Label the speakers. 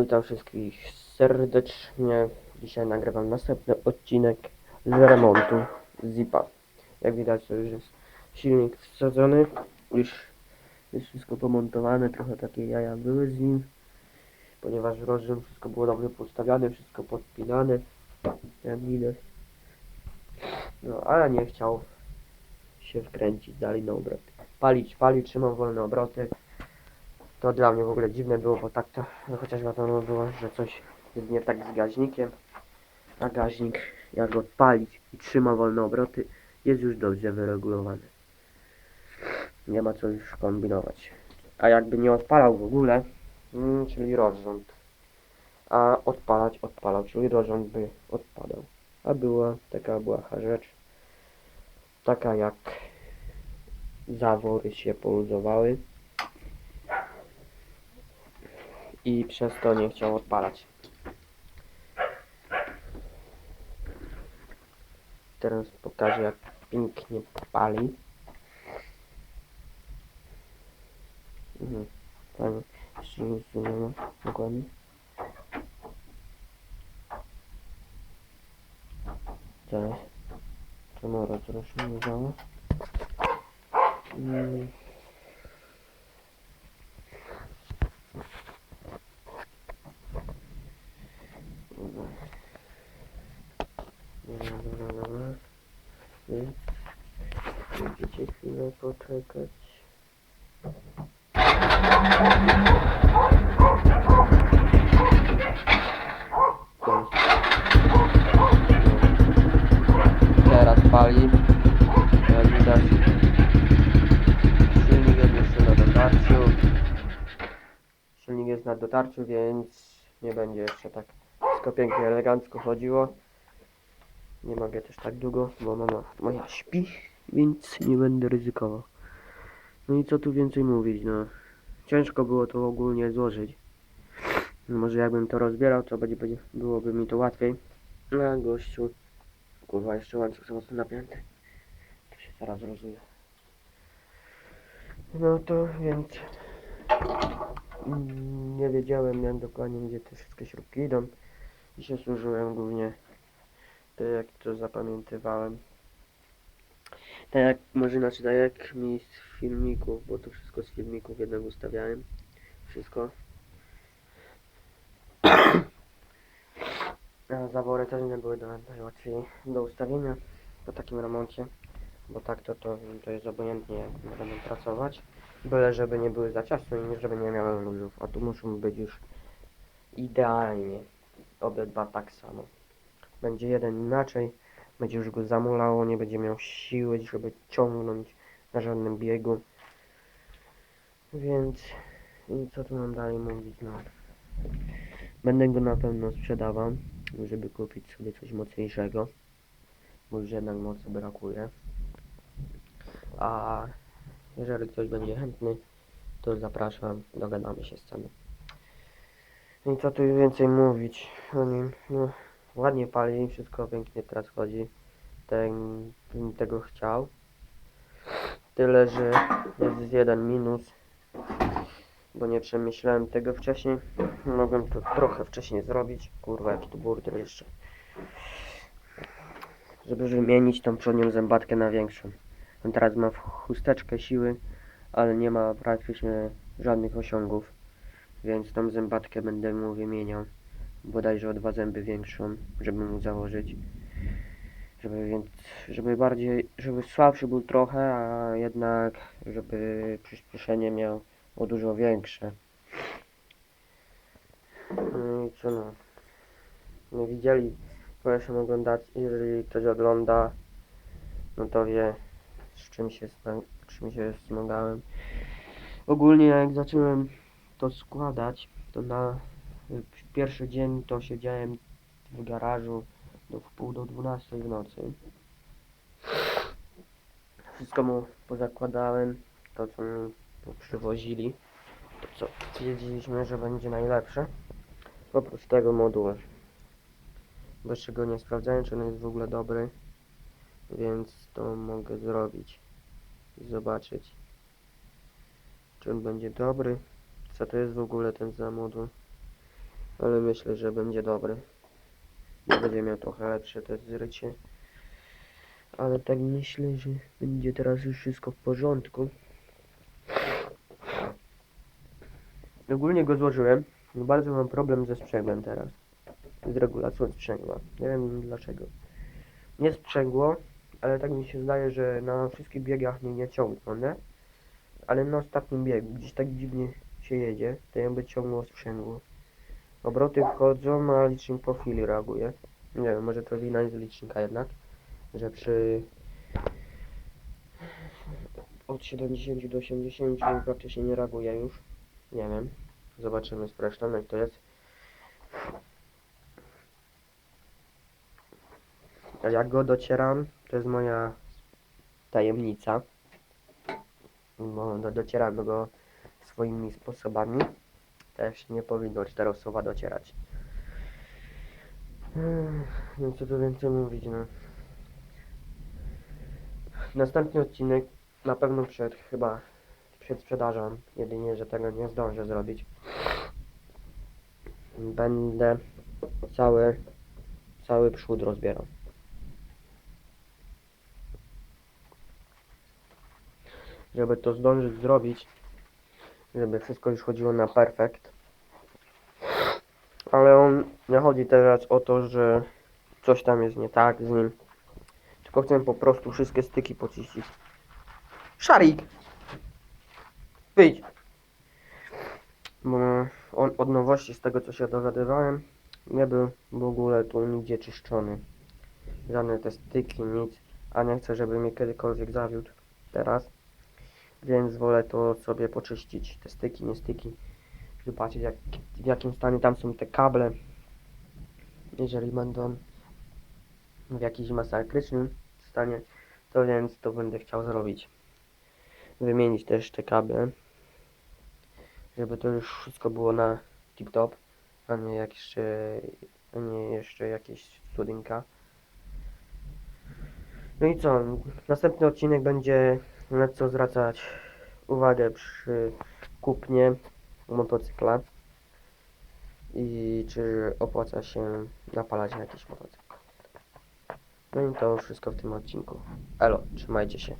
Speaker 1: Witam wszystkich serdecznie. Dzisiaj nagrywam następny odcinek z remontu Zipa. Jak widać to już jest silnik wsadzony, już jest wszystko pomontowane, trochę takie jaja były z nim, ponieważ rozrzem wszystko było dobrze postawiane, wszystko podpinane, jak widać. No, ale nie chciał się wkręcić dalej na obroty. Palić, palić, trzymał wolne obroty. To dla mnie w ogóle dziwne było, bo tak to, no chociaż wiadomo było, że coś jest nie tak z gaźnikiem, a gaźnik jak go odpalić i trzyma wolne obroty, jest już dobrze wyregulowany. Nie ma co już kombinować. A jakby nie odpalał w ogóle, mm, czyli rozrząd, a odpalać odpalał, czyli rozrząd by odpadał. A była taka błaha rzecz, taka jak zawory się poluzowały i przez to nie chciał odpalać. Teraz pokażę jak pięknie pali. Mhm. Fajnie. Jeszcze nie ma. Dokładnie. Zaraz. Kamera troszkę nie działa. Mm. Chwilę poczekać. Teraz pali. Jak widać. Silnik jest jeszcze na dotarciu. Silnik jest na dotarciu, więc nie będzie jeszcze tak wszystko pięknie, elegancko chodziło. Nie mogę też tak długo, bo mama moja śpi, więc nie będę ryzykował. No i co tu więcej mówić, no. Ciężko było to ogólnie złożyć. No Może jakbym to rozbierał, to będzie, będzie, byłoby mi to łatwiej. A gościu, kurwa, jeszcze łańcuch za mocno napięty. To się zaraz rozumie. No to więc mm, nie wiedziałem jak dokładnie gdzie te wszystkie śrubki idą i się służyłem głównie tak jak to zapamiętywałem. Tak jak, może inaczej, tak jak mi z filmików, bo to wszystko z filmików jednak ustawiałem. Wszystko. Zawory też nie były do, najłatwiej do ustawienia po takim remoncie. Bo tak to, to, to jest obojętnie jak będą pracować. Byle żeby nie były za ciasne i żeby nie miały luzów. A tu muszą być już idealnie. Obydwa tak samo. Będzie jeden inaczej. Będzie już go zamulało, nie będzie miał siły, żeby ciągnąć na żadnym biegu. Więc i co tu mam dalej mówić? No. Będę go na pewno sprzedawał, żeby kupić sobie coś mocniejszego, bo już jednak mocy brakuje. A jeżeli ktoś będzie chętny, to zapraszam, dogadamy się z ceną. I co tu więcej mówić o nim? No, ładnie pali, wszystko pięknie teraz chodzi. Ten, bym tego chciał. Tyle, że jest jeden minus, bo nie przemyślałem tego wcześniej. Mogłem to trochę wcześniej zrobić. Kurwa, jaki to burdel jeszcze. Żeby wymienić tą przednią zębatkę na większą. On teraz ma chusteczkę siły, ale nie ma praktycznie żadnych osiągów. Więc tą zębatkę będę mu wymieniał. Bodajże o dwa zęby większą, żeby mu założyć. Żeby więc, żeby bardziej, żeby słabszy był trochę, a jednak, żeby przyspieszenie miał o dużo większe. No i co no. Nie widzieli, proszę oglądać, jeżeli ktoś ogląda, no to wie, z czym się, czym się zmagałem. Ogólnie jak zacząłem to składać, to na pierwszy dzień to siedziałem w garażu do wpół do 12 w nocy. Wszystko mu pozakładałem, to co mi przywozili, to co wiedzieliśmy, że będzie najlepsze. Oprócz tego modułu. Bo jeszcze go nie sprawdzałem, czy on jest w ogóle dobry, więc to mogę zrobić i zobaczyć, czy on będzie dobry. Co to jest w ogóle ten za moduł? Ale myślę, że będzie dobry. Będzie miał trochę lepsze to zrycie. Ale tak myślę, że będzie teraz już wszystko w porządku. Ogólnie go złożyłem. Bardzo mam problem ze sprzęgłem teraz. Z regulacją sprzęgła. Nie wiem dlaczego. Nie sprzęgło, ale tak mi się zdaje, że na wszystkich biegach mnie nie ciągną, nie? Ale na ostatnim biegu gdzieś tak dziwnie się jedzie, to jakby ciągło sprzęgło. Obroty wchodzą, a licznik po chwili reaguje. Nie wiem, może to wina jest licznika jednak, że przy od 70 do 80 praktycznie nie reaguje już. Nie wiem. Zobaczymy zresztą jak to jest. A jak go docieram, to jest moja tajemnica. Bo do, docieram do go swoimi sposobami. Też nie powinno cztery słowa docierać. No co tu więcej mówić, no. Następny odcinek na pewno przed chyba przed sprzedażą, jedynie, że tego nie zdążę zrobić. Będę cały, cały przód rozbierał. Żeby to zdążyć zrobić, żeby wszystko już chodziło na perfekt. Ale on nie chodzi teraz o to, że coś tam jest nie tak z nim. Tylko chcę po prostu wszystkie styki poczyścić. Szarik! Wyjdź! Bo on od nowości, z tego co się dowiadywałem, nie był w ogóle tu nigdzie czyszczony. Żadne te styki, nic. A nie chcę, żeby mnie kiedykolwiek zawiódł teraz. Więc wolę to sobie poczyścić. Te styki, nie styki. Zobaczyć jak, w jakim stanie tam są te kable. Jeżeli będą w jakimś masakrycznym stanie, to więc to będę chciał zrobić. Wymienić też te kable, żeby to już wszystko było na tip-top, a nie jeszcze, a nie jeszcze jakieś cudynka. No i co, następny odcinek będzie na co zwracać uwagę przy kupnie motocykla i czy opłaca się napalać na jakiś motocykl. No i to wszystko w tym odcinku. Elo, trzymajcie się.